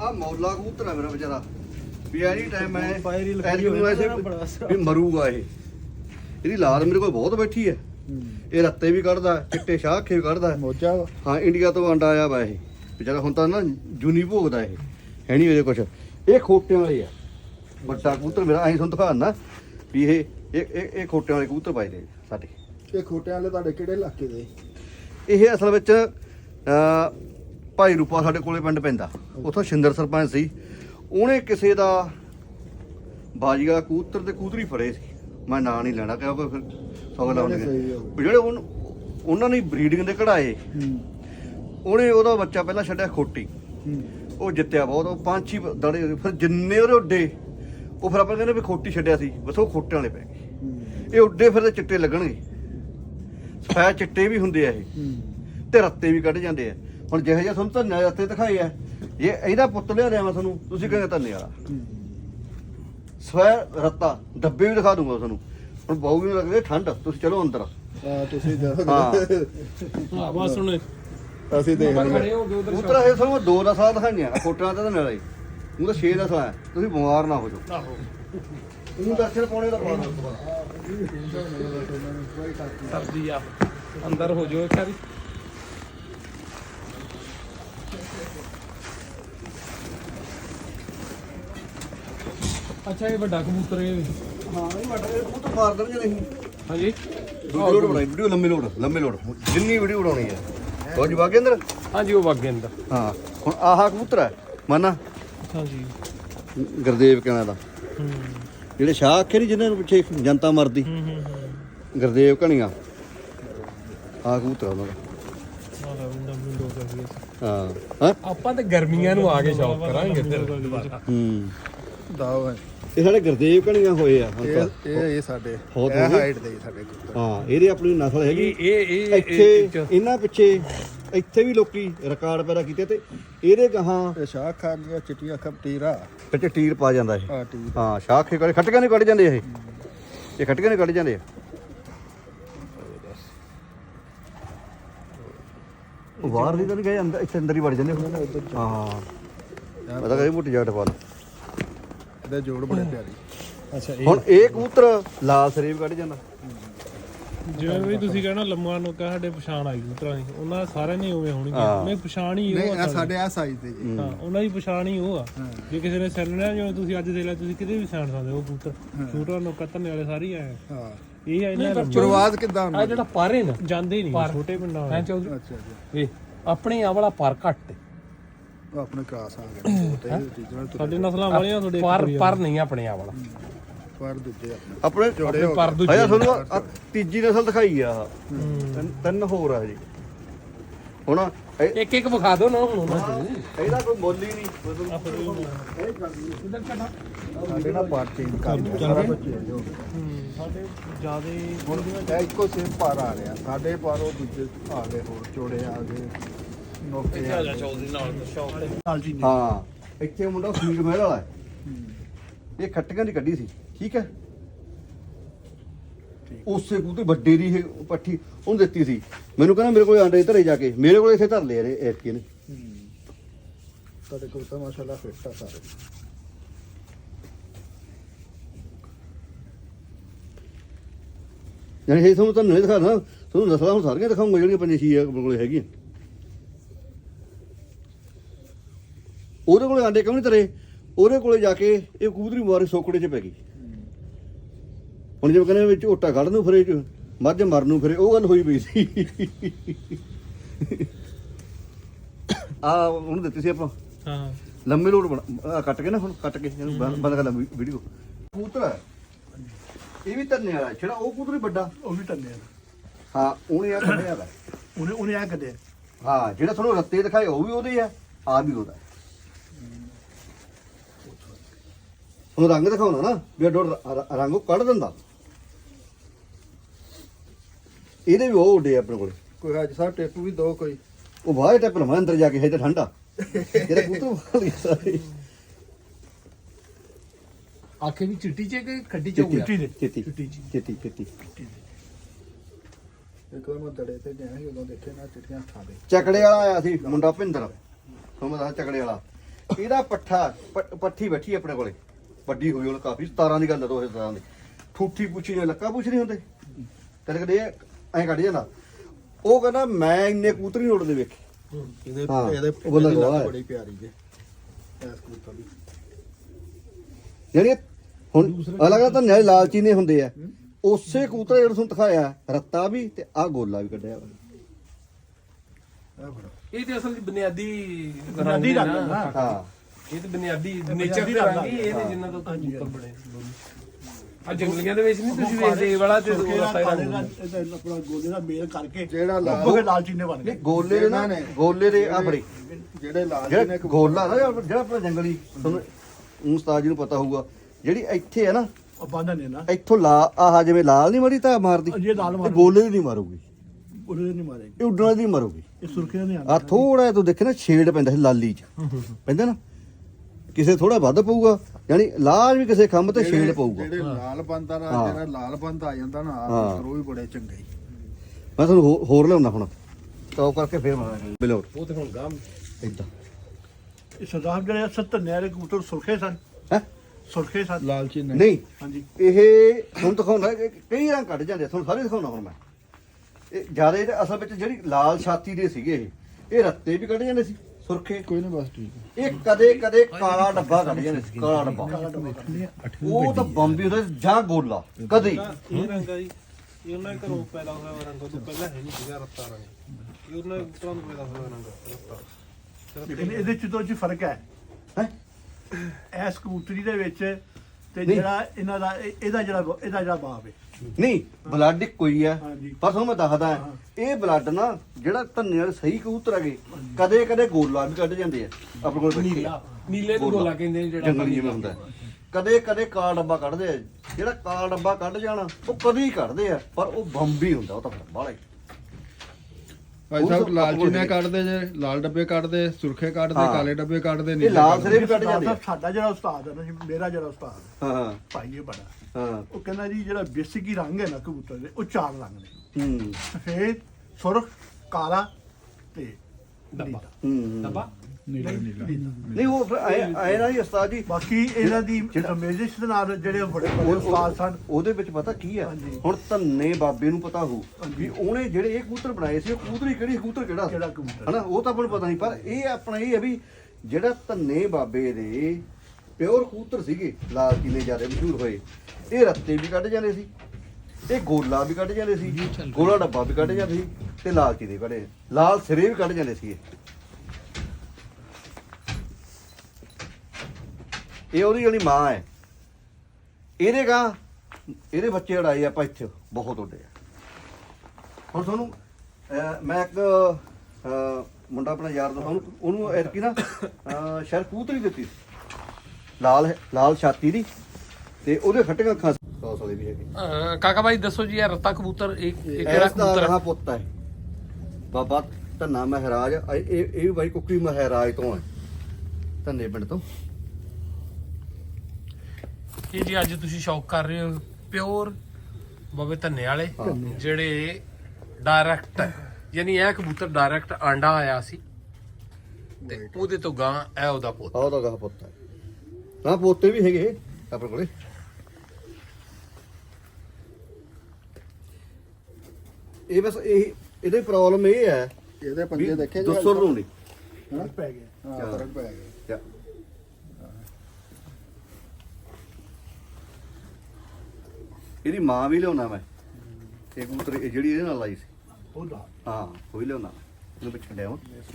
ਆ ਮੌਲਾ ਕਬੂਤਰ ਹੈ ਮੇਰਾ ਵਿਚਾਰਾ। ਵੀ ਐਨੀ ਟਾਈਮ ਮੈਂ ਐਨੀ ਨੂੰ ਐਸੇ। ਵੀ ਮਰੂਗਾ ਇਹ। ਇਹਦੀ ਲਾਲ ਮੇਰੇ ਕੋਲ ਬਹੁਤ ਬੈਠੀ ਹੈ। ਇਹ ਰੱਤੇ ਵੀ ਕੱਢਦਾ ਚਿੱਟੇ ਸ਼ਾਹ ਵੀ ਕੱਢਦਾ। ਮੋਜਾ। ਹਾਂ ਇੰਡੀਆ ਤੋਂ ਅੰਡਾ ਆਇਆ ਵਾ ਇਹ। ਵਿਚਾਰਾ ਹੁਣ ਤਾਂ ਨਾ ਜੂਨੀ ਭੋਗਦਾ ਇਹ। ਹੈ ਨਹੀਂ ਇਹਦੇ ਕੁਛ। ਇਹ ਖੋਟਿਆਂ ਵਾਲੇ ਆ। ਵੱਡਾ ਕਬੂਤਰ ਮੇਰਾ ਐਂ ਤੁਹਾਨੂੰ ਦਿਖਾਣਾ ਵੀ ਇਹ ਇਹ ਇਹ ਖੋਟਿਆਂ ਵਾਲੇ ਕਬੂਤਰ ਪਾਈ ਦੇ ਸਾਡੇ। ਇਹ ਖੋਟਿਆਂ ਵਾਲੇ ਤੁਹਾਡੇ ਕਿਹੜੇ ਇਲਾਕੇ ਦੇ? ਇਹ ਅਸਲ ਵਿੱਚ ਭਾਈ ਰੂਪਾ ਸਾਡੇ ਕੋਲੇ ਪਿੰਡ ਪੈਂਦਾ। ਉੱਥੋਂ ਸ਼ਿੰਦਰ ਸਰਪੰਚ ਸੀ। ਉਹਨੇ ਕਿਸੇ ਦਾ ਬਾਜੀਗਾ ਕਬੂਤਰ ਤੇ ਕਬੂਤਰੀ ਫੜੇ ਸੀ। ਮੈਂ ਨਾਂ ਨਹੀਂ ਲੈਣਾ ਕਿਉਂਕਿ ਫਿਰ ਸੌ ਗੱਲਾਂ ਨਹੀਂ, ਹੁੰਦੀਆਂ। ਸਹੀ ਆ। ਉਹ ਜਿਹੜੇ ਉਹਨ- ਉਹਨਾਂ ਨੇ ਬਰੀਡਿੰਗ ਦੇ ਕਢਾਏ। ਉਹਨੇ ਉਹਦਾ ਬੱਚਾ ਪਹਿਲਾਂ ਛੱਡਿਆ ਖੋਟੀ। ਉਹ ਜਿੱਤਿਆ ਬਹੁਤ ਉਹ ਪੰਜ ਛੇ ਦੜੇ ਫਿਰ ਜਿੰਨੇ ਉਹਦੇ ਉੱਡੇ ਉਹ ਫਿਰ ਆਪਾਂ ਕਹਿੰਦੇ ਵੀ ਖੋਟੀ ਛੱਡਿਆ ਸੀ। ਬਸ ਉਹ ਖੋਟੇ ਵਾਲੇ ਪੈ ਗਏ। ਇਹ ਉੱਡੇ ਫਿਰ ਚਿੱਟੇ ਲੱਗਣਗੇ। ਸਫੈਦ ਚਿੱਟੇ ਵੀ ਹੁੰਦੇ ਆ ਇਹ। ਤੇ ਰੱਤੇ ਵੀ ਕੱਢ ਜਾਂਦੇ ਆ। ਹੁਣ ਜਿਹੋ ਜਿਹਾ ਤੁਹਾਨੂੰ ਧੰਨੇ ਰੱਤੇ ਦਿਖਾਏ ਆ ਇਹ ਇਹਦਾ ਪੁੱਤ ਲਿਆ ਰਿਹਾ ਮੈਂ ਤੁਹਾਨੂੰ ਤੁਸੀਂ ਕਹਿੰਦੇ ਧੰਨੇ ਵਾਲਾ। ਸਵੈ ਰੱਤਾ ਡੱਬੇ ਵੀ ਦਿਖਾ ਦੂੰਗਾ ਤੁਹਾਨੂੰ। ਹੁਣ ਬਹੁ ਵੀ ਲੱਗਦੇ ਠੰਡ ਤੁਸੀਂ ਚਲੋ ਅੰਦਰ। ਤੁਸੀਂ ਹਾਂ। ਹਾਂ ਬਸ ਹੁਣ ਅਸੀਂ ਦੇਖ ਆਪਾਂ ਖੜੇ ਲਈਏ ਹੋ ਗਏ ਉਧਰ ਉਤਰ ਇਹ ਤੁਹਾਨੂੰ ਦੋ ਦਾ ਸਾਲ ਦਿਖਾਈਆਂ ਕੋਟਾਂ ਤੇ ਧੰਨੇ ਵਾਲਾ ਹੀ ਉਹ ਤਾਂ 6 ਦਾ ਸਾਲ ਹੈ ਤੁਸੀਂ ਬਿਮਾਰ ਨਾ ਹੋ ਜਾਓ। ਆਹੋ। ਉਹਨੂੰ ਦਰਸ਼ਨ ਪਾਉਣੇ ਦਾ ਪਾਉਣਾ। ਸਰਦੀ ਆ ਅੰਦਰ ਹੋ ਜਾਓ ਇੱਕ ਵਾਰੀ। ਅੱਛਾ ਇਹ ਵੱਡਾ ਕਬੂਤਰ ਇਹ। ਹਾਂ ਇਹ ਵੱਡਾ ਉਹ ਤਾਂ ਮਾਰ ਦੇਣਗੇ ਨਹੀਂ। ਹਾਂਜੀ। ਵੀਡੀਓ ਲੋਡ ਬਣਾਈ ਵੀਡੀਓ ਲੰਮੀ ਲੋਡ ਲੰਮੀ ਲੋਡ। ਜਿੰਨੀ ਵੀਡੀਓ ਬਣਾਉਣੀ ਹੈ। ਹੋ ਜਵਾ ਕੇ ਅੰਦਰ? ਹਾਂਜੀ ਉਹ ਵਗ ਅੰਦਰ। ਹਾਂ ਹੁਣ ਆਹ ਕਬੂਤਰ ਹੈ ਮਾਨਾ? ਹਾਂਜੀ ਗੁਰਦੇਵ ਕਿਹਨਾਂ ਦਾ ਜਿਹੜੇ ਸ਼ਾਹ ਅੱਖੇ ਨਹੀਂ ਜਿਨ੍ਹਾਂ ਨੂੰ ਪਿੱਛੇ ਜਨਤਾ ਮਰਦੀ। ਹੂੰ ਹੂੰ ਗੁਰਦੇਵ ਕਣੀਆਂ। ਆਹ ਕਬੂਤਰ ਆ ਉਹਨਾਂ ਦਾ ਹਾਂ ਹਾਂ? ਆਪਾਂ ਤੇ ਗਰਮੀਆਂ ਨੂੰ ਆ ਕੇ ਸ਼ੌਕ ਕਰਾਂਗੇ ਦੁਬਾਰਾ ਹੂੰ। ਇਹ ਸਾਡੇ ਗੁਰਦੇਵ ਕਣੀਆਂ ਹੋਏ ਆ ਹੁਣ ਇਹ ਤਾਂ। ਇਹ ਇਹ ਸਾਡੇ ਬਹੁਤ ਇਹ ਹੋ। ਹਾਈਟ ਦੇ ਸਾਡੇ ਕੁੱਤੇ ਹਾਂ ਇਹਦੇ ਆਪਣੀ ਨਸਲ ਹੈਗੀ। ਇਹ ਇਹ ਇੱਥੇ ਇਹਨਾਂ ਪਿੱਛੇ ਇੱਥੇ ਵੀ ਲੋਕੀ ਰਿਕਾਰਡ ਪੈਦਾ ਕੀਤੇ ਤੇ ਇਹਦੇ ਗਾਹਾਂ ਇਹ ਸ਼ਾਹ ਖਾ ਗਿਆ ਚਿੱਟੀਆਂ ਅੱਖਾਂ ਪਟੀਰਾ ਵਿੱਚ ਟੀਰ ਪਾ ਜਾਂਦਾ ਇਹ। ਆ ਹਾਂ ਸ਼ਾਹ ਅੱਖੇ ਕੱਢ ਖਟਕਾਂ ਨਹੀਂ ਕੱਢ ਜਾਂਦੇ ਇਹ। ਇਹ ਖਟਕਾਂ ਨਹੀਂ ਕੱਢ ਜਾਂਦੇ ਆ ਬਾਹਰ ਦੀ ਤਾਂ ਨਹੀਂ ਗਏ ਅੰਦਰ ਇੱਥੇ ਅੰਦਰ ਹੀ ਵੜ ਜਾਂਦੇ ਹੁਣ। ਹਾਂ। ਮੈਂ ਤਾਂ ਕਹੀ ਮੋਟੀ ਜੱਟ ਪਾ ਲਓ। ਇਹਦੇ ਜੋੜ ਬੜੇ ਪਿਆਰੀ। ਅੱਛਾ ਹੁਣ ਇਹ ਕਬੂਤਰ ਲਾਲ ਸਰੀਰ ਕੱਢ ਜਾਂਦਾ। ਜਿਵੇਂ ਵੀ ਤੁਸੀਂ ਕਹਿਣਾ ਲੰਮਾ ਨੂੰ ਕਹ ਸਾਡੇ ਪਛਾਣ ਆਈ ਕਬੂਤਰਾਂ ਦੀ। ਉਹਨਾਂ ਸਾਰਿਆਂ ਨੇ ਉਵੇਂ ਹੋਣੀ ਹਾਂ। ਉਹਨੇ ਪਛਾਣ ਹੀ ਨਹੀਂ ਉਹ ਇਹ ਆ ਸਾਡੇ ਆ ਸਾਈਜ਼ ਦੇ ਜੀ। ਹਾਂ ਉਹਨਾਂ ਦੀ ਪਛਾਣ ਹੀ ਉਹ ਆ। ਜੇ ਕਿਸੇ ਨੇ ਸੈਲਣਾ ਜਿਵੇਂ ਤੁਸੀਂ ਅੱਜ ਦੇ ਲਿਆ ਤੁਸੀਂ ਕਿਤੇ ਵੀ ਪਛਾਣ ਸਕਦੇ ਹੋ ਉਹ ਕਬੂਤਰ। ਛੋਟਾ ਨੋਕਾ ਧੰਨੇ ਵਾਲੇ ਸਾਰੇ ਹੀ ਆਏ ਹਾਂ। ਇਹ ਆ ਇਹਨਾਂ ਦਾ ਸ਼ੁਰੂਆਤ ਕਿੱਦਾਂ ਆ ਜਿਹੜਾ ਪਾਰੇ ਨਾ ਜਾਂਦੇ ਨਹੀਂ ਛੋਟੇ ਪਿੰਡਾਂ ਵਾਲੇ। ਅੱਛਾ ਜੀ ਵੇ ਆਪਣੇ ਆ ਵਾਲਾ ਪਰ ਘੱਟ ਆਪਣੇ ਕ੍ਰਾਸ ਆ ਗਏ ਤੇ original ਤੋਂ ਸਾਡੇ ਨਸਲਾਂ ਵਾਲੀਆਂ ਤੁਹਾਡੇ ਪਰ ਪਰ ਨਹੀਂ ਆਪਣੇ ਆ ਵਾਲਾ। ਪਰ ਦੂਜੇ ਆਪਣੇ ਆਪਣੇ ਜੋੜੇ ਹੋ ਪਰ। ਦੂਜੇ ਆਇਆ ਤੁਹਾਨੂੰ ਆਹ ਤੀਜੀ ਨਸਲ ਦਿਖਾਈ ਆ ਆਹ। ਤਿੰਨ- ਤਿੰਨ ਹੋਰ ਆ ਜੀ। ਹੁਣ ਇਹ- ਇੱਕ ਇੱਕ ਵਿਖਾ ਦਿਓ ਨਾ ਹੁਣ ਉਹਨਾਂ ਇਹਦਾ ਕੋਈ ਮੁੱਲ ਹੀ ਨਹੀਂ। ਸਾਡੇ ਨਾਲ ਪਾਰ ਚੇਂਜ ਕਰ ਦਿਆ ਸਾਰਾ ਕੁਝ change ਹੋ ਗਿਆ ਸਾਡੇ ਜਿਆਦੇ ਹੁਣ ਇਹ ਇੱਕੋ ਸੇਮ ਪਾਰ ਆ ਰਿਹਾ। ਸਾਡੇ ਪਰ ਉਹ ਦੂਜੇ ਆ ਗਏ ਹੋਰ ਚੋੜੇ ਆ ਗਏ। ਨੋਕੇ ਆ ਗਏ ਨਾਲ ਜੀ ਹਾਂ ਇੱਥੇ ਮੁੰਡਾ ਫੀਡ ਮਹਿਲ ਵਾਲਾ ਹੈ। ਇਹ ਖੱਟੀਆਂ ਦੀ ਕੱਢੀ ਸੀ ਠੀਕ ਹੈ? ਉਸੇ ਕੂਤੇ ਵੱਡੇ ਦੀ ਇਹ ਪੱਠੀ ਉਹਨੂੰ ਦਿੱਤੀ ਸੀ। ਮੈਨੂੰ ਕਹਿੰਦਾ ਮੇਰੇ ਕੋਲ ਆਂਡੇ ਧਰੇ ਜਾ ਕੇ। ਮੇਰੇ ਕੋਲ ਇੱਥੇ ਧਰ ਲਿਆ ਰੇ ਐਤਕੀ ਨੇ। ਤੁਹਾਡੇ ਕੋਲ ਤਾਂ ਮਾਸ਼ਾਅੱਲਾ ਫਿੱਟ ਆ ਸਾਰੇ। ਯਾਨੀ ਇਹ ਤੁਹਾਨੂੰ ਤਾਂ ਨਹੀਂ ਦਿਖਾਣਾ ਤੁਹਾਨੂੰ ਨਸਲਾਂ ਹੁਣ ਸਾਰੀਆਂ ਦਿਖਾਉਂਗਾ ਜਿਹੜੀਆਂ ਪੰਜ ਛੇ ਆ ਮੇਰੇ ਕੋਲ ਹੈਗੀਆਂ। ਉਹਦੇ ਕੋਲੇ ਆਂਡੇ ਕਿਉਂ ਨਹੀਂ ਧਰੇ ਉਹਦੇ ਕੋਲੇ ਜਾ ਕੇ ਇਹ ਕਬੂਤਰੀ ਮਾਰੇ ਸੋਕੜੇ 'ਚ ਪੈ ਗਈ। ਹੁਣ ਜਿਵੇਂ ਕਹਿੰਦੇ ਵਿੱਚ ਝੋਟਾ ਕੱਢ ਨੂੰ ਫਿਰੇ ਚ ਮੱਝ ਮਰਨ ਨੂੰ ਫਿਰੇ ਉਹ ਗੱਲ ਹੋਈ ਪਈ ਸੀ। ਆ ਉਹਨੂੰ ਦਿੱਤੀ ਸੀ ਆਪਾਂ। ਹਾਂ। ਲੰਮੇ ਲੋਡ ਬਣਾ ਕੱਟ ਕੇ ਨਾ ਹੁਣ ਕੱਟ ਕੇ ਇਹਨੂੰ ਬੰਦ ਕਰ ਲਾ ਵੀਡੀਓ। ਕਬੂਤਰ ਇਹ ਵੀ ਧਰਨੇ ਵਾਲਾ ਜਿਹੜਾ ਉਹ ਕਬੂਤਰ ਵੱਡਾ। ਉਹ ਵੀ ਟੰਨੇ ਹਾਂ ਉਹਨੇ ਆ ਕੱਢਿਆ ਉਹਨੇ ਉਹਨੇ ਆ ਕਦੇ। ਹਾਂ ਜਿਹੜਾ ਤੁਹਾਨੂੰ ਰੱਤੇ ਦਿਖਾਏ ਉਹ ਵੀ ਉਹਦੇ ਆ ਆ ਵੀ ਉਹਦਾ। ਉਹ ਰੰਗ ਦਿਖਾਉਣਾ ਨਾ ਵੀ ਅੱਡੋ ਅੱਡ ਰ- ਰੰਗ ਉਹ ਕੱਢ ਦਿੰਦਾ। ਇਹਦੇ ਵੀ ਉਹ ਉੱਡੇ ਆਪਣੇ ਕੋਲੇ। ਕੋਈ ਅੱਜ ਸਾਹਿਬ ਟੇਪੂ ਵੀ ਦੋ ਕੋਈ। ਉਹ ਬਾਹਰ ਟੱਪ ਲਵਾਂ ਅੰਦਰ ਜਾ ਕੇ ਹੈ ਤੇ ਠੰਡਾ। ਇਹਦਾ ਕਬੂਤਰ ਬਾਹਰ ਗਿਆ ਸਾਰੇ। ਆਖੇ ਵੀ ਚਿੱਟੀ ਚ ਕਿ ਖੱਡੀ ਚ ਹੋ ਗਿਆ ਚਿੱਟੀ ਚਿੱਟੀ। ਚਿੱਟੀ ਚਿੱਟੀ ਇੱਕ ਵਾਰ ਮੈਂ ਦੜੇ ਤੇ ਗਿਆ ਸੀ ਉਦੋਂ ਦੇਖੇ ਨਾ ਚਿੱਟੀਆਂ ਅੱਖਾਂ ਦੇ। ਚਕੜੇ ਵਾਲਾ ਆਇਆ ਸੀ ਮੁੰਡਾ ਭਿੰਦਰ। ਦੱਸ ਚਕੜੇ ਵਾਲਾ। ਇਹਦਾ ਪੱਠਾ ਪੱਠੀ ਬੈਠੀ ਆਪਣੇ ਕੋਲੇ। ਵੱਡੀ ਹੋਈ ਹੁਣ ਕਾਫੀ 17 ਦੀ ਗੱਲ ਹੈ 2017 ਦੀ। ਠੂਠੀ ਪੁੱਛੀ ਨੇ ਲੱਕਾ ਪੁੱਛ ਨਹੀਂ ਹੁੰਦੇ? ਤੇਰੇ ਕਦੇ ਐਂ ਕੱਢ ਜਾਂਦਾ ਉਹ ਕਹਿੰਦਾ ਮੈਂ ਇੰਨੇ ਕੂਤਰੀ ਨਹੀਂ ਉੜਦੇ ਵੇਖੇ। ਇਹਦੇ ਹਾਂ, ਇਹਦੇ ਉਹ ਬੰਦਾ ਇਹਦੀ ਲੱਤ ਗਵਾਹ ਹੈ। ਬੜੀ ਪਿਆਰੀ ਜੇ ਐਸ ਕਬੂਤਰ ਦੀ। ਜਿਹੜੀ ਹੁਣ ਅਲੱਗ ਤਾਂ ਨਿਆਏ ਲਾਲਚੀ ਨੇ ਹੁੰਦੇ ਆ। ਉਸੇ ਕੂਤਰ ਜਿਹੜਾ ਤੁਹਾਨੂੰ ਦਿਖਾਇਆ ਰੱਤਾ ਵੀ ਤੇ ਆ ਗੋਲਾ ਵੀ ਕੱਢਿਆ ਵਾ। ਇਹ ਤੇ ਅਸਲ ਦੀ ਬੁਨਿਆਦੀ ਬੁਨਿਆਦੀ ਰੰਗ ਨਾ। ਹਾਂ। ਇਹ ਤੇ ਬੁਨਿਆਦੀ ਬੁਨਿਆਦੀ ਨੇਚਰ ਦੇ ਰੰਗ ਰੰਗ ਹੀ ਇਹ ਹਾਂ। ਨੇ ਜਿੰਨਾਂ ਤੋਂ ਕਬੂਤਰ ਬਣੇ ਆ ਜੰਗਲੀਆਂ ਦੇ ਵਿੱਚ ਨਹੀਂ ਤੁਸੀਂ ਵੇਖਦੇ ਇਹ ਵਾਲਾ ਤੇ ਸੁਰਖੇ ਉਹ ਦਾ ਸਾਈਡ ਕਾਲੇ ਦਾ ਇਹਦਾ ਆਪਣਾ ਗੋਲੇ ਦਾ ਮੇਲ ਕਰਕੇ ਜਿਹੜਾ ਲਾਲ ਉਹ ਫਿਰ ਲਾਲ ਚੀਨੇ ਬਣ ਨਹੀਂ ਗਏ ਗੋਲੇ ਦੇ ਨਾ ਇਹਨਾਂ ਨੇ- ਗੋਲੇ ਦੇ ਆ ਫੜੀ। ਜਿਹੜੇ ਲਾਲ ਜੀ ਜਿਹੜਾ ਨੇ ਗੋਲਾ ਨਾ ਜਿਹੜਾ ਜਿਹੜਾ ਆਪਣਾ ਜੰਗਲੀ ਤੁਹਾਨੂੰ ਊਂ ਉਸਤਾਦ ਜੀ ਨੂੰ ਪਤਾ ਹੋਊਗਾ ਜਿਹੜੀ ਇੱਥੇ ਹੈ ਨਾ ਉਹ ਬੰਦਾ ਨੇ ਨਾ। ਇੱਥੋਂ ਲਾ ਆਹ ਜਿਵੇਂ ਲਾਲ ਨਹੀਂ ਮਰੀ ਤਾਂ ਮਾਰਦੀ ਲਾਲ ਮਾਰ ਗੋਲੇ ਦੀ ਨਹੀਂ ਮਾਰੂਗੀ। ਉਹਦੇ ਨਹੀਂ ਮਾਰੇਗੀ। ਇਹ ਉੱਡਣ ਦੀ ਮਾਰੂਗੀ। ਇਹ ਸੁਰਖੇ ਨਹੀਂ ਆ ਥੋੜਾ ਤੂੰ ਦੇਖੇ ਨਾ ਛੇੜ ਪੈਂਦਾ ਸੀ ਲਾਲੀ ਚ। ਪੈਂਦਾ ਨਾ? ਕਿਸੇ ਥੋੜਾ ਵੱਧ ਪਊਗਾ ਯਾਨੀ ਲਾਲ ਵੀ ਕਿਸੇ ਖੰਭ ਤੇ ਛੇੜ ਪਊਗਾ। ਜਿਹੜੇ ਲਾਲ ਬੰਦਾ ਨਾ ਹਾਂ। ਜਿਹੜਾ ਲਾਲ ਬੰਦਾ ਆ ਜਾਂਦਾ ਨਾ ਹਾਂ। ਆਹ ਉਹ ਵੀ ਬੜੇ ਚੰਗੇ। ਮੈਂ ਤੁਹਾਨੂੰ ਹੋ- ਹੋਰ ਲਿਆਉਣਾ ਹੁਣ। ਟੌਪ ਕਰਕੇ ਫੇਰ ਮਾਰਾਂਗੇ। ਬਿਲੋ ਉਹ ਤੇ ਹੁਣ ਗਾਮ ਇਦਾਂ। ਇਹ ਸਰਦਾਰ ਜਿਹੜੇ ਸੱਤਰ ਨਿਆਰੇ ਕਬੂਤਰ ਸੁਰਖੇ ਸਨ। ਹੈ? ਸੁਰਖੇ ਸਨ। ਲਾਲਚੀ ਨਹੀਂ। ਹਾਂਜੀ। ਇਹ ਹੁਣ ਦਿਖਾਉਣਾ ਕਿ ਕਈ ਰੰਗ ਕੱਢ ਜਾਂਦੇ ਆ, ਤੁਹਾਨੂੰ ਸਾਰੇ ਦਿਖਾਉਣਾ ਹੁਣ ਮੈਂ। ਇਹ ਜ਼ਿਆਦਾ ਇਹ ਅਸਲ ਵਿੱਚ ਜਿਹੜੀ ਲਾਲ ਛਾਤੀ ਦੇ ਸੀਗੇ ਇਹ ਇਹ ਰੱਤੇ ਵੀ ਕੱਢ ਜਾਂਦੇ ਸੀ। ਸੁਰਖੇ। ਕੋਈ ਨਹੀਂ ਬਸ ਠੀਕ ਇਹ ਕਦੇ ਕਦੇ ਕਾਲਾ ਡੱਬਾ ਕੱਢ ਜਾਂਦੇ ਸੀ ਕਾਲਾ ਡੱਬਾ। ਉਹ ਤਾਂ ਬੰਬੀ ਉਹਦਾ ਜਾਂ ਗੋਲਾ ਕਦੇ। ਹੀ। ਇਹ ਰੰਗ ਆ ਜੀ ਇਹ ਉਹਨਾਂ ਦੇ ਘਰੋਂ ਪੈਦਾ ਹੋਇਆ ਹੋਇਆ ਰੰਗ ਉਹ ਤੋਂ ਪਹਿਲਾਂ ਹੈ ਨਹੀਂ ਸੀਗਾ ਰੱਤਾ ਰੰਗ। ਇਹ ਉਹਨਾਂ ਤੋਂ ਪੈਦਾ ਹੋਇਆ ਰੰਗ ਰੱਤਾ। ਲੇਕਿਨ ਇਹਦੇ ਚ ਤੋਂ ਚ ਫ਼ਰਕ ਹੈ। ਹੈਂ? ਐਸ ਕਬੂਤਰੀ ਦੇ ਵਿੱਚ ਤੇ ਨਹੀਂ। ਜਿਹੜਾ ਇਹਨਾਂ ਦਾ ਇਹ- ਇਹਦਾ ਜਿਹੜਾ ਇਹਦਾ ਜਿਹੜਾ ਬਾਪ ਹੈ। ਨਹੀਂ ਬਲੱਡ ਕੋਈ ਆ। ਹਾਂਜੀ। ਪਰ ਤੁਹਾਨੂੰ ਮੈਂ ਦੱਸਦਾ ਇਹ ਬਲੱਡ ਨਾ ਜਿਹੜਾ ਧੰਨੇ ਵਾਲੇ ਸਹੀ ਕਬੂਤਰ ਹੈਗੇ ਕਦੇ ਕਦੇ ਗੋਲਾ ਵੀ ਕੱਢ ਜਾਂਦੇ ਆ ਆਪਣੇ ਕੋਲ ਬੈਠੇ। ਆ। ਨੀਲੇ ਨੂੰ ਗੋਲਾ ਕਹਿੰਦੇ ਨੇ ਜਿਹੜਾ ਜੰਗਲੀ ਜਿਵੇਂ ਹੁੰਦਾ। ਕਦੇ ਕਦੇ ਕਾਲਾ ਡੱਬਾ ਕੱਢਦੇ ਆ ਜਿਹੜਾ ਕਾਲਾ ਡੱਬਾ ਕੱਢ ਜਾਣਾ ਉਹ ਕਦੇ ਹੀ ਕੱਢਦੇ ਆ ਪਰ ਉਹ ਬੰਬੀ ਹੁੰਦਾ ਉਹ ਤਾਂ ਬਾਹਲਾ ਹੀ। ਭਾਈ ਸਾਹਿਬ ਤਾਂ ਲਾਲਚੀ ਆਪਣੇ ਨੇ ਕੱਢਦੇ ਜੇ ਲਾਲ ਡੱਬੇ ਕੱਢਦੇ ਸੁਰਖੇ ਕੱਢਦੇ। ਕਾਲੇ ਡੱਬੇ ਕੱਢਦੇ ਇਹ ਲਾਲ ਸਿਰੇ ਵੀ ਕੱਢ ਜਾਂਦੇ ਆ। ਸਾਡਾ ਜਿਹੜਾ ਉਸਤਾਦ ਹੈ ਨਾ ਜੀ, ਮੇਰਾ ਜਿਹੜਾ ਉਸਤਾਦ ਹੈ, ਹਾਂ। ਭਾਈ ਇਹ ਬੜਾ। ਹਾਂ। ਉਹ ਕਹਿੰਦਾ ਜੀ ਜਿਹੜਾ ਬੇਸਿਕ ਹੀ ਰੰਗ ਹੈ ਨਾ ਕਬੂਤਰ ਦੇ ਉਹ ਚਾਰ ਰੰਗ ਨੇ। ਹੂੰ। ਸਫੇਦ ਸੁਰਖ ਕਾਲਾ ਤੇ ਡੱਬਾ। ਹੂੰ। ਡੱਬਾ? ਨੀਲਾ ਨੀਲਾ। ਨਹੀਂ ਉਹ ਫਿਰ ਆਏ ਆਏ ਨਾ ਜੀ ਉਸਤਾਦ। ਜੀ ਬਾਕੀ ਇਹਨਾਂ ਦੀ ਜਿਹੜਾ- ਮੇਜਿਸ਼ ਦੇ ਨਾਲ ਜਿਹੜੇ ਬੜੇ ਬੜੇ ਉਹ- ਉਸਤਾਦ ਸਨ। ਉਹਦੇ ਵਿੱਚ ਪਤਾ ਕੀ ਆ? ਹਾਂਜੀ। ਹੁਣ ਧੰਨੇ ਬਾਬੇ ਨੂੰ ਪਤਾ ਹੋਊ ਹਾਂਜੀ। ਵੀ ਉਹਨੇ ਜਿਹੜੇ ਇਹ ਕਬੂਤਰ ਬਣਾਏ ਸੀ ਉਹ ਕਬੂਤਰੀ ਕਿਹੜੀ ਕਬੂਤਰ ਕਿਹੜਾ? ਸੀ? ਕਿਹੜਾ ਕਬੂਤਰ? ਹਨਾ? ਉਹ ਤਾਂ ਆਪਾਂ ਨੂੰ ਪਤਾ ਨਹੀਂ ਪਰ ਇਹ ਆਪਣਾ ਇਹ ਹੈ ਵੀ ਜਿਹੜਾ ਧੰਨੇ ਬਾਬੇ ਦੇ ਪਿਓਰ ਕਬੂਤਰ ਸੀਗੇ ਲਾਲ ਕਿਲੇ ਜ਼ਿਆਦਾ ਮਸ਼ਹੂਰ ਹੋਏ ਇਹ ਰੱਤੇ ਵੀ ਕੱਢ ਜਾਂਦੇ ਸੀ ਇਹ ਗੋਲਾ ਵੀ ਕੱਢ ਜਾਂਦੇ ਸੀ ਗੋਲਾ ਡੱਬਾ ਵੀ ਕੱਢ ਜਾਂਦੇ ਸੀ ਤੇ ਲਾਲ ਚੀਦੇ ਕੱਢੇ ਲਾਲ ਸਿਰੇ ਵੀ ਕੱਢ ਜਾਂਦੇ ਸੀ ਇਹ। ਇਹ ਉਹਦੀ ਜਿਹੜੀ ਮਾਂ ਹੈ ਇਹਦੇ ਗਾਂ ਇਹਦੇ ਬੱਚੇ ਉਡਾਏ ਆਪਾਂ ਇੱਥੇ ਬਹੁਤ ਉੱਡੇ ਆ ਹੁਣ ਤੁਹਾਨੂੰ ਅਹ, ਮੈਂ ਇੱਕ ਅਹ, ਮੁੰਡਾ ਆਪਣਾ ਯਾਰ ਦਾ ਉਹਨੂੰ ਉਹਨੂੰ ਐਰਕੀ ਨਾ ਅਹ, ਸ਼ਾਇਦ ਕਬੂਤਰੀ ਦਿੱਤੀ ਸੀ। ਲਾਲ ਹੈ- ਲਾਲ ਛਾਤੀ ਦੀ ਤੇ ਉਹਦੇ ਖੱਟੀਆਂ ਅੱਖਾਂ ਸੀ। ਸੌ ਵਾਲੇ ਵੀ ਹੈਗੇ ਅਹ ਕਾਕਾ ਬਾਈ ਦੱਸੋ ਜੀ ਇਹ ਰੱਤਾ ਕਬੂਤਰ ਇਹ ਇਹ ਕਿਹੜਾ ਇਸ ਦਾ ਕਬੂਤਰ ਰਹਾ ਹੈ? ਪੁੱਤ ਹੈ ਬਾਬਾ ਧੰਨਾ ਮਹਾਰਾਜ ਇਹ ਇਹ ਇਹ ਵੀ ਬਾਈ ਕੁੱਕੀ ਮਹਾਰਾਜ ਤੋਂ ਹੈ ਧੰਨੇ ਪਿੰਡ ਤੋਂ ਇਹ ਜੀ ਅੱਜ ਤੁਸੀਂ ਸ਼ੌਕ ਕਰ ਰਹੇ ਹੋ ਪਿਓਰ ਬਾਬੇ ਧੰਨੇ ਵਾਲੇ। ਜਿਹੜੇ ਡਾਇਰੈਕਟ ਯਾਨੀ ਇਹ ਕਬੂਤਰ ਡਾਇਰੈਕਟ ਆਂਡਾ ਆਇਆ ਸੀ ਤੇ ਉਹਦੇ ਤੋਂ ਗਾਂ ਇਹ ਉਹਦਾ ਪੁੱਤ। ਆਹ ਉਹਦਾ ਗਾਹ ਪੁੱਤ ਹੈ। ਹਾਂ ਪੋਤੇ ਵੀ ਹੈਗੇ ਆਪਣੇ ਕੋਲੇ। ਇਹ ਬਸ ਇਹ ਇਹਦੇ ਪ੍ਰੋਬਲਮ ਇਹ ਹੈ ਇਹਦੇ ਪੰਜੇ ਦੇਖੇ ਦੱਸੋ ਨੂੰ ਨਹੀਂ। ਪੈ ਗਿਆ। ਹਾਂ ਫ਼ਰਕ ਪੈ ਗਿਆ। ਇਹਦੀ ਮਾਂ ਵੀ ਲਿਆਉਣਾ ਮੈਂ। ਇਹ ਕਬੂਤਰ ਇਹ ਜਿਹੜੀ ਇਹਦੇ ਨਾਲ ਲਾਈ ਸੀ। ਉਹਦਾ ਹਾਂ ਉਹ ਵੀ ਲਿਆਉਣਾ ਇਹਨੂੰ ਪਿੱਛੇ ਇਸ